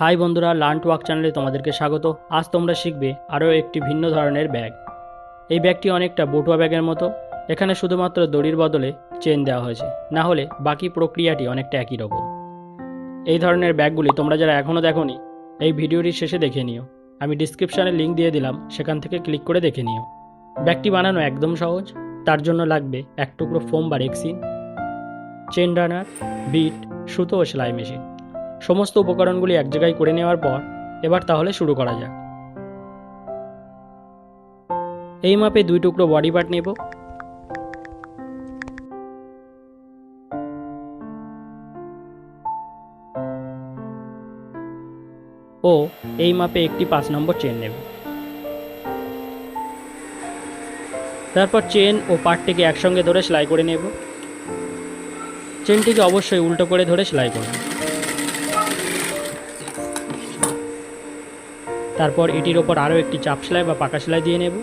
High বন্ধুরা, learn to work চ্যানেলে তোমাদেরকে স্বাগত। আজ তোমরা শিখবে আরও একটি ভিন্ন ধরনের ব্যাগ। এই ব্যাগটি অনেকটা বটুয়া ব্যাগের মতো। এখানে শুধুমাত্র দড়ির বদলে চেন দেওয়া হয়েছে। না হলে বাকি প্রক্রিয়াটি অনেকটা একই রকম। এই ধরনের ব্যাগগুলি তোমরা যারা এখনও দেখোনি, এই ভিডিওটির শেষে দেখে নিও। আমি ডিসক্রিপশানে লিঙ্ক দিয়ে দিলাম, সেখান থেকে ক্লিক করে দেখে নিও। ব্যাগটি বানানো একদম সহজ। তার জন্য লাগবে এক টুকরো ফোম বা রেক্সিন চেন রানার, বিট, সুতো ও সেলাই মেশিন। সমস্ত উপকরণগুলি এক জায়গায় করে নেওয়ার পর এবার তাহলে শুরু করা যাক। এই মাপে দুই টুকরো বডি পার্ট নেব। ও, এই মাপে একটি পাঁচ নম্বর চেন নেব। তারপর চেন ও পার্টটিকে একসঙ্গে ধরে সেলাই করে নেব। চেনটিকে অবশ্যই উল্টো করে ধরে সেলাই করব। তারপর এটির ওপর আরও একটি চাপ সেলাই বা পাকা সেলাই দিয়ে নেব।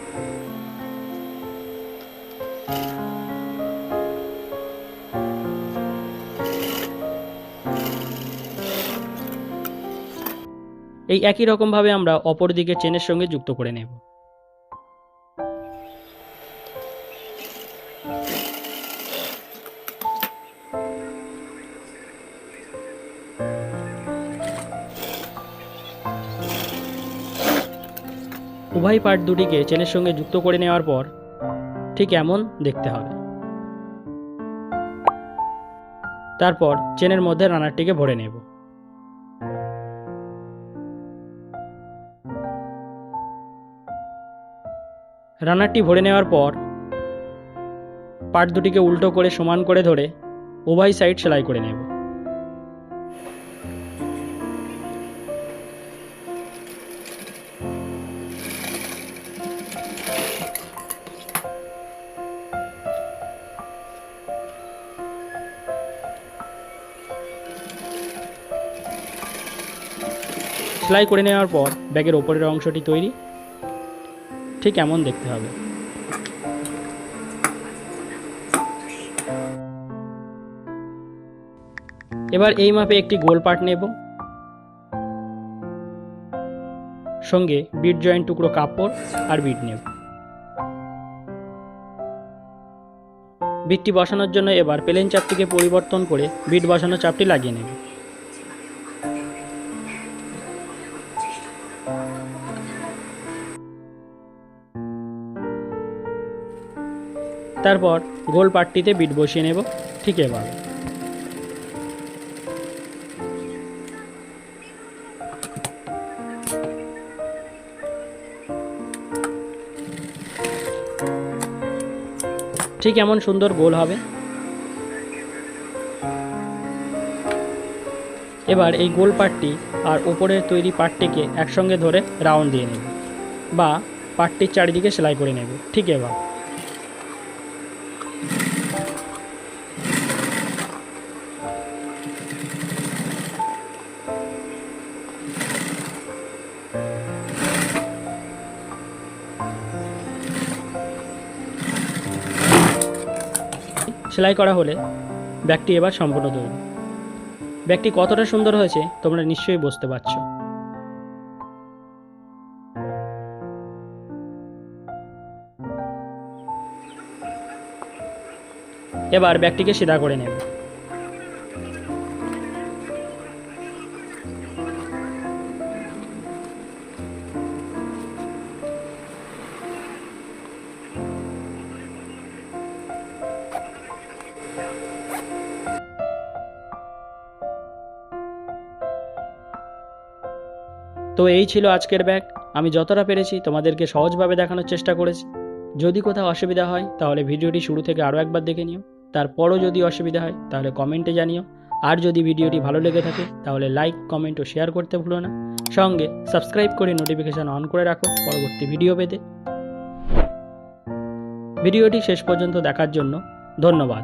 এই একই রকমভাবে আমরা অপর দিকে চেনের সঙ্গে যুক্ত করে নেব। উভয় পার্ট দুটিকে চেনের সঙ্গে যুক্ত করে নেওয়ার পর ঠিক এমন দেখতে হবে। তারপর চেনের মধ্যে রানারটিকে ভরে নেব। রানারটি ভরে নেওয়ার পর পার্ট দুটিকে উল্টো করে সমান করে ধরে উভয় সাইড সেলাই করে নেব। সেলাই করে নেওয়ার পর ব্যাগের ওপরের অংশটি তৈরি। ঠিক এমন দেখতে হবে। এবার এই মাপে একটি গোল পার্ট নেব। সঙ্গে বিট জয়েন্ট টুকরো কাপড় আর বিট নেব। বিটটি বসানোর জন্য এবার প্লেন চাপটিকে পরিবর্তন করে বিট বসানো চাপটি লাগিয়ে নেব। তারপর গোল পাটটিতে বিট বসিয়ে নেব ঠিক এবার। ঠিক এমন সুন্দর গোল হবে। এবার এই গোল পাটটি আর উপরের তৈরি পাটটিকে একসঙ্গে ধরে রাউন্ড দিয়ে নেব বা পাটটির চারিদিকে সেলাই করে নেব, ঠিক এবার। সেলাই করা হলে ব্যাগটি এবার সম্পূর্ণ তৈরি ব্যাগটি কতটা সুন্দর হয়েছে তোমরা নিশ্চয়ই বুঝতে পারছ। এবার ব্যাগটিকে সিধা করে নেব। তো এই ছিল আজকের ব্যাগ। আমি যতটা পেরেছি তোমাদেরকে সহজভাবে দেখানোর চেষ্টা করেছি। যদি কোথাও অসুবিধা হয়, তাহলে ভিডিওটি শুরু থেকে আরও একবার দেখে নিও। তারপরও যদি অসুবিধা হয়, তাহলে কমেন্টে জানিও। আর যদি ভিডিওটি ভালো লেগে থাকে, তাহলে লাইক, কমেন্ট ও শেয়ার করতে ভুলো না। সঙ্গে সাবস্ক্রাইব করে নোটিফিকেশান অন করে রাখো পরবর্তী ভিডিও পেতে। ভিডিওটি শেষ পর্যন্ত দেখার জন্য ধন্যবাদ।